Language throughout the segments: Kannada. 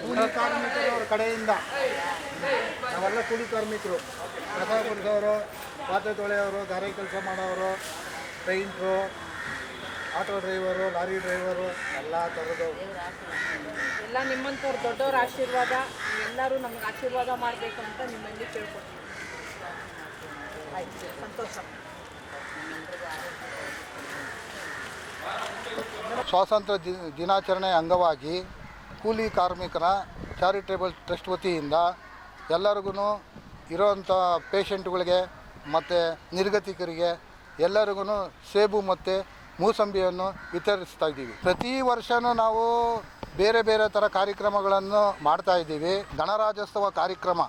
ಕೂಲಿ ಕಾರ್ಮಿಕರವ್ರ ಕಡೆಯಿಂದ. ನಾವೆಲ್ಲ ಕೂಲಿ ಕಾರ್ಮಿಕರು. ಕಸ ಗುಡಿಸೋರು ಪಾತ್ರೆ ತೊಳೆಯೋರು ಗಾರೆ ಕೆಲಸ ಮಾಡೋರು, painter, auto driver, lorry driver, ಎಲ್ಲ ಥರದ್ದು ಎಲ್ಲ ನಿಮ್ಮಂಥವ್ರು ದೊಡ್ಡವ್ರ ಆಶೀರ್ವಾದ, ಎಲ್ಲರೂ ನಮ್ಗೆ ಆಶೀರ್ವಾದ ಮಾಡಬೇಕು ಅಂತ ನಿಮ್ಮಲ್ಲಿ ಕೇಳ್ಕೊಡ್ತೀನಿ ಆಯ್ತು, ಸಂತೋಷ. ಸ್ವಾತಂತ್ರ್ಯ ದಿನಾಚರಣೆ ಅಂಗವಾಗಿ ಕೂಲಿ ಕಾರ್ಮಿಕರ ಚಾರಿಟೇಬಲ್ ಟ್ರಸ್ಟ್ ವತಿಯಿಂದ ಎಲ್ಲರಿಗೂ ಇರೋವಂಥ ಪೇಷಂಟ್ಗಳಿಗೆ ಮತ್ತು ನಿರ್ಗತಿಕರಿಗೆ ಎಲ್ಲರಿಗೂ ಸೇಬು ಮತ್ತು ಮೂಸಂಬಿಯನ್ನು ವಿತರಿಸ್ತಾ ಇದ್ದೀವಿ. ಪ್ರತಿ ವರ್ಷವೂ ನಾವು ಬೇರೆ ಬೇರೆ ಥರ ಕಾರ್ಯಕ್ರಮಗಳನ್ನು ಮಾಡ್ತಾ ಇದ್ದೀವಿ. ಗಣರಾಜ್ಯೋತ್ಸವ ಕಾರ್ಯಕ್ರಮ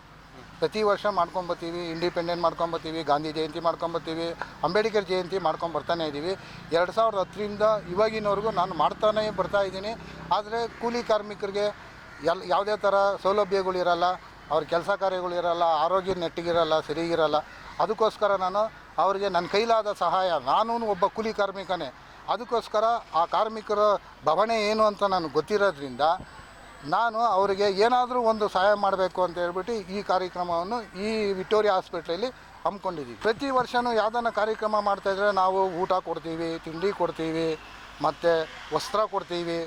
ಪ್ರತಿ ವರ್ಷ ಮಾಡ್ಕೊಂಬತ್ತೀವಿ ಇಂಡಿಪೆಂಡೆಂಟ್ ಮಾಡ್ಕೊಂಬತ್ತೀವಿ, ಗಾಂಧಿ ಜಯಂತಿ ಮಾಡ್ಕೊಂಬತ್ತೀವಿ, ಅಂಬೇಡ್ಕರ್ ಜಯಂತಿ ಮಾಡ್ಕೊಂಬರ್ತಾನೆ ಇದ್ದೀವಿ ಎರಡು ಸಾವಿರದ ಹತ್ತರಿಂದ ಇವಾಗಿನವರೆಗೂ ನಾನು ಮಾಡ್ತಾನೆ ಬರ್ತಾ ಇದ್ದೀನಿ. ಆದರೆ ಕೂಲಿ ಕಾರ್ಮಿಕರಿಗೆ ಎಲ್, ಯಾವುದೇ ಥರ ಸೌಲಭ್ಯಗಳಿರಲ್ಲ ಅವ್ರ ಕೆಲಸ ಕಾರ್ಯಗಳಿರಲ್ಲ ಆರೋಗ್ಯ ನೆಟ್ಟಿಗಿರಲ್ಲ, ಸರಿಗಿರಲ್ಲ. ಅದಕ್ಕೋಸ್ಕರ ನಾನು ಅವರಿಗೆ ನನ್ನ ಕೈಲಾದ ಸಹಾಯ, ನಾನು ಒಬ್ಬ ಕೂಲಿ ಕಾರ್ಮಿಕನೇ. ಅದಕ್ಕೋಸ್ಕರ ಆ ಕಾರ್ಮಿಕರ ಭವನೆ ಏನು ಅಂತ ನನಗೆ ಗೊತ್ತಿರೋದ್ರಿಂದ ನಾನು ಅವರಿಗೆ ಏನಾದರೂ ಒಂದು ಸಹಾಯ ಮಾಡಬೇಕು ಅಂತ ಹೇಳ್ಬಿಟ್ಟು ಈ ಕಾರ್ಯಕ್ರಮವನ್ನು ಈ ವಿಕ್ಟೋರಿಯಾ ಹಾಸ್ಪಿಟ್ಲಲ್ಲಿ ಹಮ್ಮಿಕೊಂಡಿದ್ದೀವಿ. ಪ್ರತಿ ವರ್ಷವೂ ಯಾವುದನ್ನು ಕಾರ್ಯಕ್ರಮ ಮಾಡ್ತಾಯಿದ್ರೆ ನಾವು ಊಟ ಕೊಡ್ತೀವಿ ತಿಂಡಿ ಕೊಡ್ತೀವಿ ಮತ್ತು ವಸ್ತ್ರ ಕೊಡ್ತೀವಿ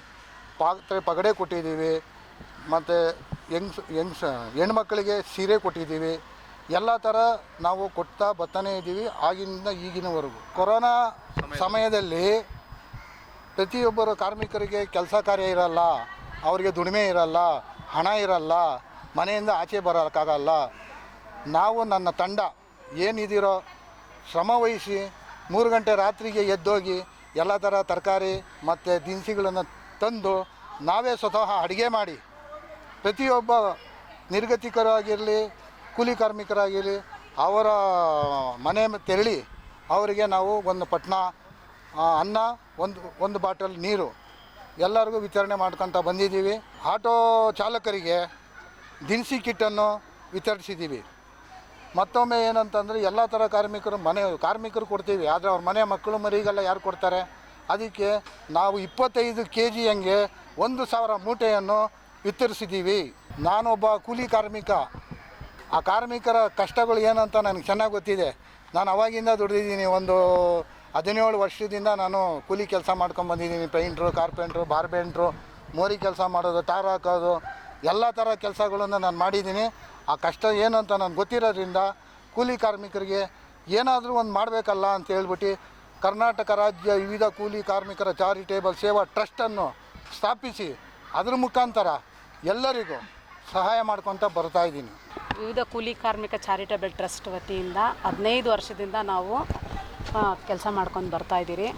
ಪಾತ್ರೆ ಪಗಡೆ ಕೊಟ್ಟಿದ್ದೀವಿ ಮತ್ತು ಹೆಂಗ್ಸ್ ಹೆಂಗ್ಸ್ ಹೆಣ್ಮಕ್ಳಿಗೆ ಸೀರೆ ಕೊಟ್ಟಿದ್ದೀವಿ. ಎಲ್ಲ ಥರ ನಾವು ಕೊಡ್ತಾ ಬರ್ತಾನೇ ಇದ್ದೀವಿ ಆಗಿನಿಂದ ಈಗಿನವರೆಗೂ. ಕೊರೋನಾ ಸಮಯದಲ್ಲಿ ಪ್ರತಿಯೊಬ್ಬರು ಕಾರ್ಮಿಕರಿಗೆ ಕೆಲಸ ಕಾರ್ಯ ಇರಲ್ಲ. ಅವರಿಗೆ ದುಡಿಮೆ ಇರಲ್ಲ, ಹಣ ಇರಲ್ಲ, ಮನೆಯಿಂದ ಆಚೆ ಬರೋಕ್ಕಾಗಲ್ಲ. ನಾವು ನನ್ನ ತಂಡ ಏನಿದ್ದೀರೋ ಶ್ರಮ ವಹಿಸಿ ಮೂರು ಗಂಟೆ ರಾತ್ರಿಗೆ ಎದ್ದೋಗಿ ಎಲ್ಲ ಥರ ತರಕಾರಿ ಮತ್ತು ದಿನಸಿಗಳನ್ನು ತಂದು ನಾವೇ ಸ್ವತಃ ಅಡುಗೆ ಮಾಡಿ. ಪ್ರತಿಯೊಬ್ಬ ನಿರ್ಗತಿಕರಾಗಿರಲಿ, ಕೂಲಿ ಕಾರ್ಮಿಕರಾಗಿರಲಿ, ಅವರ ಮನೆ ತೆರಳಿ, ಅವರಿಗೆ ನಾವು ಒಂದು ಪಟ್ನ ಅನ್ನ, ಒಂದು ಒಂದು ಬಾಟಲ್ ನೀರು. ಎಲ್ಲರಿಗೂ ವಿತರಣೆ ಮಾಡ್ಕೊತ ಬಂದಿದ್ದೀವಿ. ಆಟೋ ಚಾಲಕರಿಗೆ ದಿನಸಿ ಕಿಟ್ಟನ್ನು ವಿತರಿಸಿದ್ದೀವಿ. ಮತ್ತೊಮ್ಮೆ ಏನಂತಂದರೆ ಎಲ್ಲ ಥರ ಕಾರ್ಮಿಕರು ಮನೆ, ಕಾರ್ಮಿಕರು ಕೊಡ್ತೀವಿ. ಆದರೆ ಅವ್ರ ಮನೆ ಮಕ್ಕಳು ಮರಿಗೆಲ್ಲ ಯಾರು ಕೊಡ್ತಾರೆ? ಅದಕ್ಕೆ ನಾವು ಇಪ್ಪತ್ತೈದು ಕೆ ಜಿ ಹಂಗೆ ಒಂದು ಸಾವಿರ ಮೂಟೆಯನ್ನು ವಿತರಿಸಿದ್ದೀವಿ. ನಾನೊಬ್ಬ ಕೂಲಿ ಕಾರ್ಮಿಕ. ಆ ಕಾರ್ಮಿಕರ ಕಷ್ಟಗಳು ಏನಂತ ನನಗೆ ಚೆನ್ನಾಗಿ ಗೊತ್ತಿದೆ. ನಾನು ಅವಾಗಿಂದ ದುಡಿದಿದ್ದೀನಿ ಒಂದು ಹದಿನೇಳು ವರ್ಷದಿಂದ ನಾನು ಕೂಲಿ ಕೆಲಸ ಮಾಡ್ಕೊಂಡು ಬಂದಿದ್ದೀನಿ. ಪೇಂಟ್ರು, ಕಾರ್ಪೆಂಟ್ರು, ಬಾರ್ಬೆಂಟ್ರು, ಮೋರಿ ಕೆಲಸ ಮಾಡೋದು, ಟಾರ್ ಹಾಕೋದು, ಎಲ್ಲ ಥರ ಕೆಲಸಗಳನ್ನು ನಾನು ಮಾಡಿದ್ದೀನಿ. ಆ ಕಷ್ಟ ಏನು ಅಂತ ನನಗೆ ಗೊತ್ತಿರೋದ್ರಿಂದ ಕೂಲಿ ಕಾರ್ಮಿಕರಿಗೆ ಏನಾದರೂ ಒಂದು ಮಾಡಬೇಕಲ್ಲ ಅಂತ ಹೇಳ್ಬಿಟ್ಟು ಕರ್ನಾಟಕ ರಾಜ್ಯ ವಿವಿಧ ಕೂಲಿ ಕಾರ್ಮಿಕರ ಚಾರಿಟೇಬಲ್ ಸೇವಾ ಟ್ರಸ್ಟನ್ನು ಸ್ಥಾಪಿಸಿ ಅದ್ರ ಮುಖಾಂತರ ಎಲ್ಲರಿಗೂ ಸಹಾಯ ಮಾಡ್ಕೊತ ಬರ್ತಾ ಇದ್ದೀನಿ. ವಿವಿಧ ಕೂಲಿ ಕಾರ್ಮಿಕ ಚಾರಿಟೇಬಲ್ ಟ್ರಸ್ಟ್ ವತಿಯಿಂದ ಹದಿನೈದು ವರ್ಷದಿಂದ ನಾವು ಕೆಲಸ ಮಾಡ್ಕೊಂಡು ಬರ್ತಾ ಇದ್ದೀರಿ.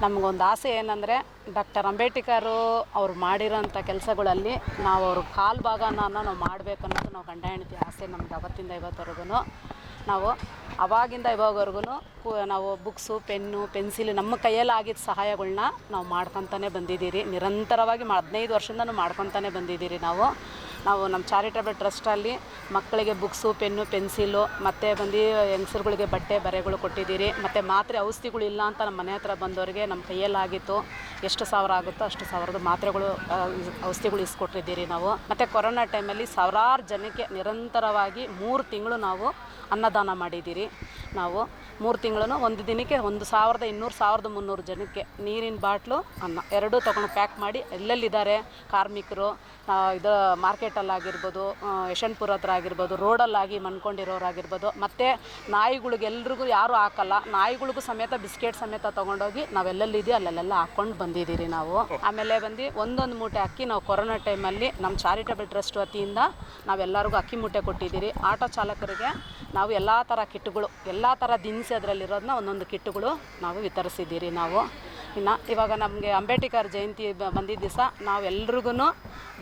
ನಮಗೊಂದು ಆಸೆ ಏನಂದರೆ, ಡಾಕ್ಟರ್ ಅಂಬೇಡ್ಕರು ಅವ್ರು ಮಾಡಿರೋಂಥ ಕೆಲಸಗಳಲ್ಲಿ ನಾವು ಅವ್ರ ಕಾಲು ಭಾಗನ ನಾವು ಮಾಡಬೇಕು ಅನ್ನೋದು ನಾವು ಗಂಡ ಹೆಂಡತಿ ಆಸೆ ನಮ್ಗೆ ಅವತ್ತಿಂದ ಇವತ್ತವರೆಗೂ ನಾವು ಅವಾಗಿಂದ ಇವಾಗವರೆಗೂ ನಾವು ಬುಕ್ಸು, ಪೆನ್ನು, ಪೆನ್ಸಿಲ್ ನಮ್ಮ ಕೈಯಲ್ಲಿ ಆಗಿದ್ದ ಸಹಾಯಗಳನ್ನ ನಾವು ಮಾಡ್ಕೊತಾನೆ ಬಂದಿದ್ದೀರಿ. ನಿರಂತರವಾಗಿ ಹದಿನೈದು ವರ್ಷದಿಂದ ಮಾಡ್ಕೊತಾನೆ ಬಂದಿದ್ದೀರಿ ನಾವು. ನಾವು ನಮ್ಮ ಚಾರಿಟಬಲ್ ಟ್ರಸ್ಟಲ್ಲಿ ಮಕ್ಕಳಿಗೆ ಬುಕ್ಸು, ಪೆನ್ನು, ಪೆನ್ಸಿಲು ಮತ್ತು ಬಂದು ಹೆಂಗಸ್ರುಗಳಿಗೆ ಬಟ್ಟೆ, ಬರೆಗಳು ಕೊಟ್ಟಿದ್ದೀರಿ. ಮತ್ತು ಮಾತ್ರೆ ಔಷಧಿಗಳಿಲ್ಲ ಅಂತ ನಮ್ಮ ಮನೆ ಹತ್ರ ಬಂದವರಿಗೆ ನಮ್ಮ ಕೈಯಲ್ಲಾಗಿತ್ತು. ಎಷ್ಟು ಸಾವಿರ ಆಗುತ್ತೋ ಅಷ್ಟು ಸಾವಿರದ ಮಾತ್ರೆಗಳು ಔಷಧಿಗಳು ಇಸ್ಕೊಟ್ಟಿದ್ದೀರಿ ನಾವು. ಮತ್ತು ಕೊರೋನಾ ಟೈಮಲ್ಲಿ ಸಾವಿರಾರು ಜನಕ್ಕೆ ನಿರಂತರವಾಗಿ ಮೂರು ತಿಂಗಳು ನಾವು ಅನ್ನದಾನ ಮಾಡಿದ್ದೀರಿ. ನಾವು ಮೂರು ತಿಂಗಳು ಒಂದು ದಿನಕ್ಕೆ ಒಂದು ಸಾವಿರದ ಇನ್ನೂರು, ಸಾವಿರದ ಮುನ್ನೂರು ಜನಕ್ಕೆ ನೀರಿನ ಬಾಟ್ಲು, ಅನ್ನ ಎರಡೂ ತೊಗೊಂಡು ಪ್ಯಾಕ್ ಮಾಡಿ ಎಲ್ಲೆಲ್ಲಿದ್ದಾರೆ ಕಾರ್ಮಿಕರು ಇದು ಮಾರ್ಕೆಟಲ್ಲಾಗಿರ್ಬೋದು ಯಶವಂತಪುರ ಹತ್ರ ಆಗಿರ್ಬೋದು ರೋಡಲ್ಲಾಗಿ ಮನ್ಕೊಂಡಿರೋರಾಗಿರ್ಬೋದು, ಮತ್ತು ನಾಯಿಗಳಿಗೆ ಎಲ್ರಿಗೂ ಯಾರೂ ಹಾಕಲ್ಲ. ನಾಯಿಗಳಿಗೂ ಸಮೇತ ಬಿಸ್ಕೆಟ್ ಸಮೇತ ತೊಗೊಂಡೋಗಿ ನಾವೆಲ್ಲೆಲ್ಲಿದೆಯೋ ಅಲ್ಲೆಲ್ಲ ಹಾಕ್ಕೊಂಡು ಬಂದಿದ್ದೀರಿ ನಾವು. ಆಮೇಲೆ ಬಂದು ಒಂದೊಂದು ಮೂಟೆ ಅಕ್ಕಿ ನಾವು ಕೊರೋನಾ ಟೈಮಲ್ಲಿ ನಮ್ಮ ಚಾರಿಟಬಲ್ ಟ್ರಸ್ಟ್ ವತಿಯಿಂದ ನಾವೆಲ್ಲರಿಗೂ ಅಕ್ಕಿ ಮೂಟೆ ಕೊಟ್ಟಿದ್ದೀರಿ. ಆಟೋ ಚಾಲಕರಿಗೆ ನಾವು ಎಲ್ಲ ಥರ ಕಿಟ್ಗಳು, ಎಲ್ಲ ಥರ ದಿನಸಿ ಅದರಲ್ಲಿರೋದನ್ನ ಒಂದೊಂದು ಕಿಟ್ಗಳು ನಾವು ವಿತರಿಸಿದ್ದೀರಿ ನಾವು. ಇನ್ನು ಇವಾಗ ನಮಗೆ ಅಂಬೇಡ್ಕರ್ ಜಯಂತಿ ಬಂದಿದ್ದ ದಿವಸ ನಾವೆಲ್ರಿಗೂ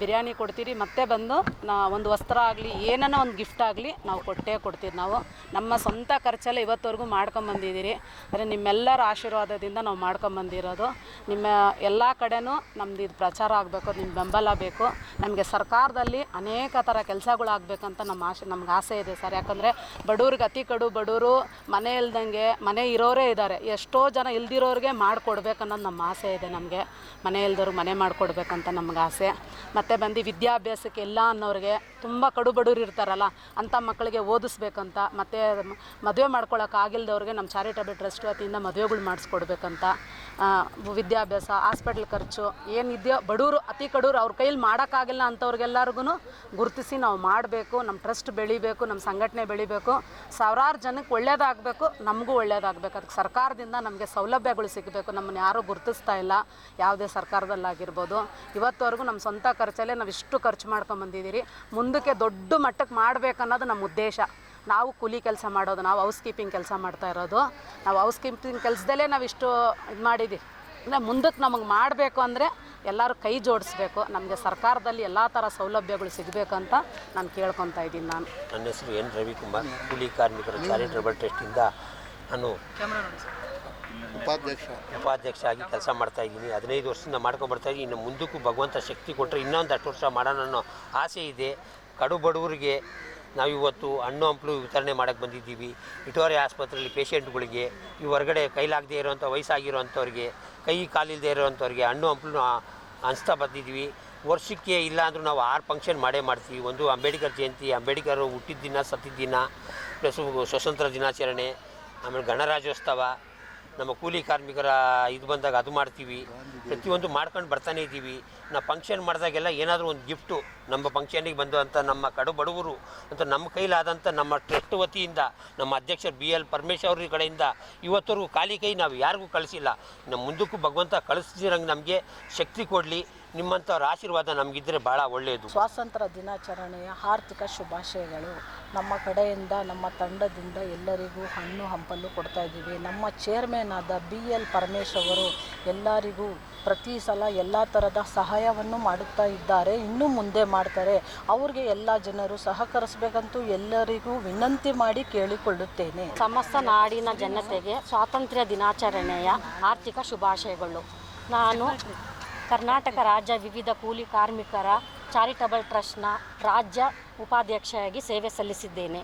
ಬಿರಿಯಾನಿ ಕೊಡ್ತೀರಿ, ಮತ್ತೆ ಬಂದು ನಾ ಒಂದು ವಸ್ತ್ರ ಆಗಲಿ ಏನನ್ನ ಒಂದು ಗಿಫ್ಟ್ ಆಗಲಿ ನಾವು ಕೊಟ್ಟೇ ಕೊಡ್ತೀವಿ ನಾವು. ನಮ್ಮ ಸ್ವಂತ ಖರ್ಚೆಲ್ಲ ಇವತ್ತವರೆಗೂ ಮಾಡ್ಕೊಂಬಂದಿದ್ದೀರಿ ಅಂದರೆ ನಿಮ್ಮೆಲ್ಲರ ಆಶೀರ್ವಾದದಿಂದ ನಾವು ಮಾಡ್ಕೊಂಬಂದಿರೋದು ನಿಮ್ಮ ಎಲ್ಲ ಕಡೆನೂ ನಮ್ದು ಇದು ಪ್ರಚಾರ ಆಗಬೇಕು ನಿಮ್ಮ ಬೆಂಬಲ ಬೇಕು. ನಮಗೆ ಸರ್ಕಾರದಲ್ಲಿ ಅನೇಕ ಥರ ಕೆಲಸಗಳಾಗಬೇಕಂತ ನಮ್ಮ ಆಶೆ, ನಮ್ಗೆ ಆಸೆ ಇದೆ ಸರ್. ಯಾಕಂದರೆ ಬಡವ್ರಿಗೆ ಅತಿ ಕಡು, ಬಡವರು ಮನೆ ಇಲ್ದಂಗೆ ಮನೆ ಇರೋರೇ ಇದ್ದಾರೆ ಎಷ್ಟೋ ಜನ ಇಲ್ದಿರೋರಿಗೆ ಮಾಡಿಕೊಡ್ಬೇಕನ್ನೋದು ನಮ್ಮ ಆಸೆ ಇದೆ ನಮಗೆ. ಮನೆ ಇಲ್ದವ್ರಿಗೆ ಮನೆ ಮಾಡಿಕೊಡ್ಬೇಕಂತ ನಮ್ಗೆ ಆಸೆ. ಮತ್ತು ಬಂದು ವಿದ್ಯಾಭ್ಯಾಸಕ್ಕೆ ಎಲ್ಲ ಅನ್ನೋರಿಗೆ ತುಂಬ ಕಡು ಬಡವ್ರು ಇರ್ತಾರಲ್ಲ ಅಂಥ ಮಕ್ಕಳಿಗೆ ಓದಿಸ್ಬೇಕಂತ, ಮತ್ತು ಮದುವೆ ಮಾಡ್ಕೊಳ್ಳೋಕ್ಕಾಗಿಲ್ದವ್ರಿಗೆ ನಮ್ಮ ಚಾರಿಟಬಲ್ ಟ್ರಸ್ಟ್ ವತಿಯಿಂದ ಮದುವೆಗಳು ಮಾಡಿಸ್ಕೊಡ್ಬೇಕಂತ ವಿದ್ಯಾಭ್ಯಾಸ, ಹಾಸ್ಪಿಟ್ಲ್ ಖರ್ಚು, ಏನಿದೆಯೋ ಬಡವರು, ಅತಿ ಕಡೂರು ಅವ್ರ ಕೈಲಿ ಮಾಡೋಕ್ಕಾಗಿಲ್ಲ ಅಂಥವ್ರಿಗೆಲ್ಲರಿಗೂ ಗುರುತಿಸಿ ನಾವು ಮಾಡಬೇಕು ನಮ್ಮ ಟ್ರಸ್ಟ್ ಬೆಳಿಬೇಕು ನಮ್ಮ ಸಂಘಟನೆ ಬೆಳಿಬೇಕು. ಸಾವಿರಾರು ಜನಕ್ಕೆ ಒಳ್ಳೇದಾಗಬೇಕು, ನಮಗೂ ಒಳ್ಳೇದಾಗಬೇಕು. ಅದಕ್ಕೆ ಸರ್ಕಾರದಿಂದ ನಮಗೆ ಸೌಲಭ್ಯಗಳು ಸಿಗಬೇಕು, ನಮ್ಮನ್ನು ಯಾರೂ ಗುರುತಿಸ್ತಾ ಇಲ್ಲ. ಯಾವುದೇ ಸರ್ಕಾರದಲ್ಲಾಗಿರ್ಬೋದು. ಇವತ್ತುವರೆಗೂ ನಮ್ಮ ಸ್ವಂತ ಖರ್ಚಲ್ಲೇ ನಾವು ಇಷ್ಟು ಖರ್ಚು ಮಾಡ್ಕೊಂಬಂದಿದ್ದೀರಿ ಮುಂದಕ್ಕೆ ದೊಡ್ಡ ಮಟ್ಟಕ್ಕೆ ಮಾಡಬೇಕನ್ನೋದು ನಮ್ಮ ಉದ್ದೇಶ. ನಾವು ಕೂಲಿ ಕೆಲಸ ಮಾಡೋದು ನಾವು ಹೌಸ್ ಕೀಪಿಂಗ್ ಕೆಲಸ ಮಾಡ್ತಾ ಇರೋದು. ನಾವು ಹೌಸ್ ಕೀಪಿಂಗ್ ಕೆಲಸದಲ್ಲೇ ನಾವು ಇಷ್ಟು ಇದು ಮಾಡಿದ್ದೀವಿ ಅಂದರೆ ಮುಂದಕ್ಕೆ ನಮಗೆ ಮಾಡಬೇಕು ಅಂದರೆ ಎಲ್ಲರೂ ಕೈ ಜೋಡಿಸ್ಬೇಕು. ನಮಗೆ ಸರ್ಕಾರದಲ್ಲಿ ಎಲ್ಲ ಥರ ಸೌಲಭ್ಯಗಳು ಸಿಗಬೇಕಂತ ನಾನು ಕೇಳ್ಕೊತಾ ಇದ್ದೀನಿ ನಾನು. ನನ್ನ ಹೆಸರು ಎನ್ ರವಿಕುಮಾರ್. ಕೂಲಿ ಕಾರ್ಮಿಕರ ಚಾರಿಟಬಲ್ ಟ್ರಸ್ಟಿಂದ ನಾನು ಉಪಾಧ್ಯಕ್ಷ. ಉಪಾಧ್ಯಕ್ಷ ಆಗಿ ಕೆಲಸ ಮಾಡ್ತಾ ಇದ್ದೀನಿ. ಹದಿನೈದು ವರ್ಷದಿಂದ ಮಾಡ್ಕೊಂಡು ಇದ್ದೀನಿ. ಇನ್ನು ಮುಂದಕ್ಕೂ ಭಗವಂತ ಶಕ್ತಿ ಕೊಟ್ಟರೆ ಇನ್ನೊಂದು ಹತ್ತು ವರ್ಷ ಮಾಡೋಣ ಅನ್ನೋ ಆಸೆ ಇದೆ. ಕಡು ಬಡವರಿಗೆ ನಾವಿವತ್ತು ಹಣ್ಣು, ಹಂಪಲು ವಿತರಣೆ ಮಾಡೋಕ್ಕೆ ಬಂದಿದ್ದೀವಿ. ಇಟೋರೆ ಆಸ್ಪತ್ರೆಯಲ್ಲಿ ಪೇಷೆಂಟ್ಗಳಿಗೆ, ಈ ಹೊರಗಡೆ ಕೈಲಾಗದೇ ಇರೋವಂಥ ವಯಸ್ಸಾಗಿರೋವಂಥವ್ರಿಗೆ ಕೈ ಕಾಲಿಲ್ಲದೆ ಇರೋವಂಥವ್ರಿಗೆ ಹಣ್ಣು, ಹಂಪಲು ಹಂಚ್ತಾ ಬಂದಿದ್ದೀವಿ. ವರ್ಷಕ್ಕೆ ಇಲ್ಲ ಅಂದರೂ ನಾವು ಆರು ಫಂಕ್ಷನ್ ಮಾಡೇ ಮಾಡ್ತೀವಿ. ಒಂದು ಅಂಬೇಡ್ಕರ್ ಜಯಂತಿ, ಅಂಬೇಡ್ಕರ್ ಹುಟ್ಟಿದ ದಿನ ಸತ್ತಿದ್ದ ದಿನ, ಪ್ಲಸ್ ಸ್ವತಂತ್ರ ದಿನಾಚರಣೆ, ಆಮೇಲೆ ಗಣರಾಜ್ಯೋತ್ಸವ ನಮ್ಮ ಕೂಲಿ ಕಾರ್ಮಿಕರ ಇದು ಬಂದಾಗ ಅದು ಮಾಡ್ತೀವಿ. ಪ್ರತಿಯೊಂದು ಮಾಡ್ಕೊಂಡು ಬರ್ತಾನೆ ಇದ್ದೀವಿ. ನಾವು ಫಂಕ್ಷನ್ ಮಾಡಿದಾಗೆಲ್ಲ ಏನಾದರೂ ಒಂದು ಗಿಫ್ಟು ನಮ್ಮ ಫಂಕ್ಷನಿಗೆ ಬಂದಂಥ ನಮ್ಮ ಕಡು ಬಡವರು ಅಂತ ನಮ್ಮ ಕೈಲಾದಂಥ ನಮ್ಮ ಟ್ರಸ್ಟ್ ವತಿಯಿಂದ, ನಮ್ಮ ಅಧ್ಯಕ್ಷರು ಬಿ ಎಲ್ ಪರಮೇಶ್ ಕಡೆಯಿಂದ ಇವತ್ತವರೆಗೂ ಖಾಲಿ ಕೈ ನಾವು ಯಾರಿಗೂ ಕಳಿಸಿಲ್ಲ. ನಮ್ಮ ಮುಂದಕ್ಕೂ ಭಗವಂತ ಕಳಿಸ್ದಿರಂಗೆ ನಮಗೆ ಶಕ್ತಿ ಕೊಡಲಿ. ನಿಮ್ಮಂಥವ್ರ ಆಶೀರ್ವಾದ ನಮಗಿದ್ರೆ ಭಾಳ ಒಳ್ಳೆಯದು ಸ್ವಾತಂತ್ರ್ಯ ದಿನಾಚರಣೆಯ ಆರ್ಥಿಕ ಶುಭಾಶಯಗಳು. ನಮ್ಮ ಕಡೆಯಿಂದ ನಮ್ಮ ತಂಡದಿಂದ ಎಲ್ಲರಿಗೂ ಹಣ್ಣು ಹಂಪಲು ಕೊಡ್ತಾ ಇದ್ದೀವಿ. ನಮ್ಮ ಚೇರ್ಮನ್ ಆದ ಬಿ ಎಲ್ ಪರಮೇಶ್ ಅವರು ಎಲ್ಲರಿಗೂ ಪ್ರತಿ ಸಲ ಎಲ್ಲ ಥರದ ಸಹಾಯವನ್ನು ಮಾಡುತ್ತಾ ಇದ್ದಾರೆ. ಇನ್ನೂ ಮುಂದೆ ಮಾಡ್ತಾರೆ. ಅವ್ರಿಗೆ ಎಲ್ಲ ಜನರು ಸಹಕರಿಸಬೇಕಂತೂ ಎಲ್ಲರಿಗೂ ವಿನಂತಿ ಮಾಡಿ ಕೇಳಿಕೊಳ್ಳುತ್ತೇನೆ. ಸಮಸ್ತ ನಾಡಿನ ಜನತೆಗೆ ಸ್ವಾತಂತ್ರ್ಯ ದಿನಾಚರಣೆಯ ಆರ್ಥಿಕ ಶುಭಾಶಯಗಳು. ನಾನು ಕರ್ನಾಟಕ ರಾಜ್ಯ ವಿವಿಧ ಕೂಲಿ ಕಾರ್ಮಿಕರ ಚಾರಿಟಬಲ್ ಟ್ರಸ್ಟ್ನ ರಾಜ್ಯ ಉಪಾಧ್ಯಕ್ಷೆಯಾಗಿ ಸೇವೆ ಸಲ್ಲಿಸಿದ್ದೇನೆ.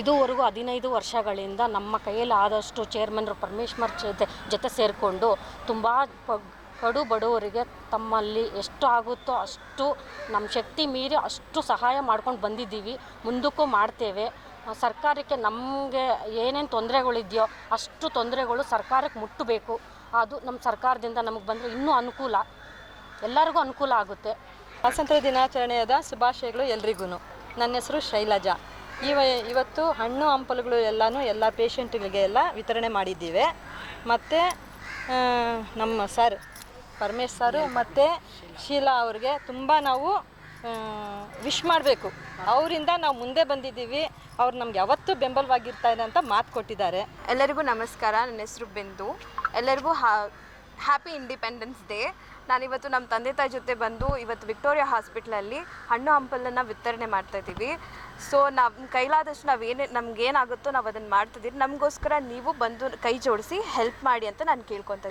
ಇದುವರೆಗೂ ಹದಿನೈದು ವರ್ಷಗಳಿಂದ ನಮ್ಮ ಕೈಯಲ್ಲಿ ಆದಷ್ಟು ಚೇರ್ಮನ್ರು ಪರಮೇಶ್ವರ್ ಜೊತೆ ಜೊತೆ ಸೇರಿಕೊಂಡು ತುಂಬ ಕಡು ಬಡವರಿಗೆ ತಮ್ಮಲ್ಲಿ ಎಷ್ಟು ಆಗುತ್ತೋ ಅಷ್ಟು ನಮ್ಮ ಶಕ್ತಿ ಮೀರಿ ಅಷ್ಟು ಸಹಾಯ ಮಾಡ್ಕೊಂಡು ಬಂದಿದ್ದೀವಿ. ಮುಂದಕ್ಕೂ ಮಾಡ್ತೇವೆ. ಸರ್ಕಾರಕ್ಕೆ ನಮಗೆ ಏನೇನು ತೊಂದರೆಗಳಿದೆಯೋ ಅಷ್ಟು ತೊಂದರೆಗಳು ಸರ್ಕಾರಕ್ಕೆ ಮುಟ್ಟಬೇಕು. ಅದು ನಮ್ಮ ಸರ್ಕಾರದಿಂದ ನಮಗೆ ಬಂದರೆ ಇನ್ನೂ ಅನುಕೂಲ. ಎಲ್ಲರಿಗೂ ಅನುಕೂಲ ಆಗುತ್ತೆ. ಸ್ವಾತಂತ್ರ್ಯ ದಿನಾಚರಣೆಯಾದ ಶುಭಾಶಯಗಳು ಎಲ್ರಿಗೂ ನನ್ನ ಹೆಸರು ಶೈಲಜಾ. ಇವ ಇವತ್ತು ಹಣ್ಣು ಹಂಪಲುಗಳು ಎಲ್ಲನೂ ಎಲ್ಲ ಪೇಷಂಟ್ಗಳಿಗೆ ಎಲ್ಲ ವಿತರಣೆ ಮಾಡಿದ್ದೀವಿ. ಮತ್ತು ನಮ್ಮ ಸರ್ ಪರಮೇಶ್ ಸರು ಮತ್ತು ಶೀಲಾ ಅವ್ರಿಗೆ ತುಂಬ ನಾವು ವಿಶ್ ಮಾಡಬೇಕು. ಅವರಿಂದ ನಾವು ಮುಂದೆ ಬಂದಿದ್ದೀವಿ. ಅವ್ರು ನಮ್ಗೆ ಯಾವತ್ತೂ ಬೆಂಬಲವಾಗಿರ್ತಾರೆ ಅಂತ ಮಾತು ಕೊಟ್ಟಿದ್ದಾರೆ. ಎಲ್ಲರಿಗೂ ನಮಸ್ಕಾರ. ನನ್ನ ಹೆಸರು ಬಿಂದು. ಎಲ್ಲರಿಗೂ ಹ್ಯಾಪಿ ಇಂಡಿಪೆಂಡೆನ್ಸ್ ಡೇ ನಾನಿವತ್ತು ನಮ್ಮ ತಂದೆ ತಾಯಿ ಜೊತೆ ಬಂದು ಇವತ್ತು ವಿಕ್ಟೋರಿಯಾ ಹಾಸ್ಪಿಟ್ಲಲ್ಲಿ ಹಣ್ಣು ಹಂಪಲನ್ನು ವಿತರಣೆ ಮಾಡ್ತಾ ಇದ್ದೀವಿ. ಸೊ ನಮ್ಮ ಕೈಲಾದಷ್ಟು ನಾವು ಏನೇ, ನಮ್ಗೆ ಏನಾಗುತ್ತೋ ನಾವು ಅದನ್ನು ಮಾಡ್ತಿದ್ದೀವಿ. ನಮಗೋಸ್ಕರ ನೀವು ಬಂದು ಕೈ ಜೋಡಿಸಿ ಹೆಲ್ಪ್ ಮಾಡಿ ಅಂತ ನಾನು ಕೇಳ್ಕೊತಾ ಇದ್ದೀನಿ.